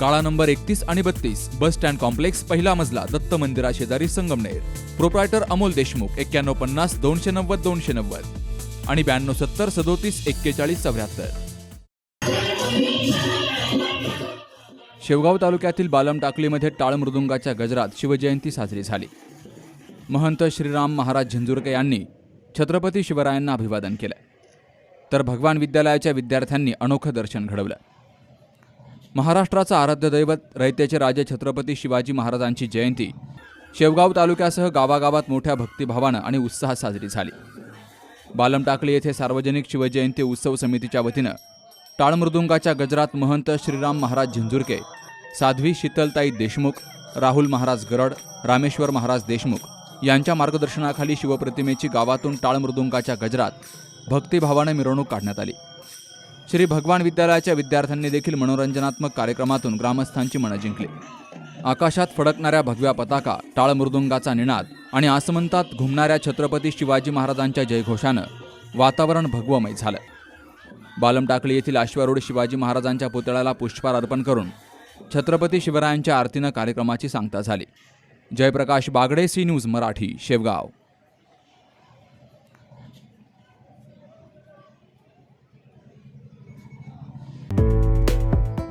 काळा नंबर एकतीस आणि बत्तीस बस स्टँड कॉम्प्लेक्स पहिला मजला दत्त मंदिरा शेजारी संगमनेर. प्रोप्रायटर अमोल देशमुख एक्क्याण्णव पन्नास दोनशे नव्वद दोनशे नव्वद. आणि ब्याण्णव सत्तर सदोतीस एक्केचाळीस चौऱ्याहत्तर. शेवगाव तालुक्यातील बालम टाकलीमध्ये टाळ मृदुंगाच्या गजरात शिवजयंती साजरी झाली. महंत श्रीराम महाराज झिंजुरके यांनी छत्रपती शिवरायांना अभिवादन केलं. तर भगवान विद्यालयाच्या विद्यार्थ्यांनी अनोखं दर्शन घडवलं. महाराष्ट्राचं आराध्य दैवत रयतेचे राजे छत्रपती शिवाजी महाराजांची जयंती. शेवगाव तालुक्यासह गावागावात मोठ्या भक्तिभावानं आणि उत्साहात साजरी झाली. बालमटाकली येथे सार्वजनिक शिवजयंती उत्सव समितीच्या वतीनं टाळमृदुंगाच्या गजरात महंत श्रीराम महाराज झिंजुरके साध्वी शीतलताई देशमुख राहुल महाराज गरड रामेश्वर महाराज देशमुख यांच्या मार्गदर्शनाखाली शिवप्रतिमेची गावातून टाळमृदुंगाच्या गजरात भक्तिभावानं मिरवणूक काढण्यात आली. श्री भगवान विद्यालयाच्या विद्यार्थ्यांनी देखील मनोरंजनात्मक कार्यक्रमातून ग्रामस्थांची मनं जिंकली. आकाशात फडकणाऱ्या भगव्या पताका टाळमृदुंगाचा निनाद आणि आसमंतात घुमणाऱ्या छत्रपती शिवाजी महाराजांच्या जयघोषानं वातावरण भगवमय झालं. बालमटाकळी येथील येथील अश्वारूढ शिवाजी महाराजांच्या पुतळ्याला पुष्पहार अर्पण करून छत्रपती शिवरायांच्या आरतीनं कार्यक्रमाची सांगता झाली. Jayprakash Bagde C news Marathi Shevgaon.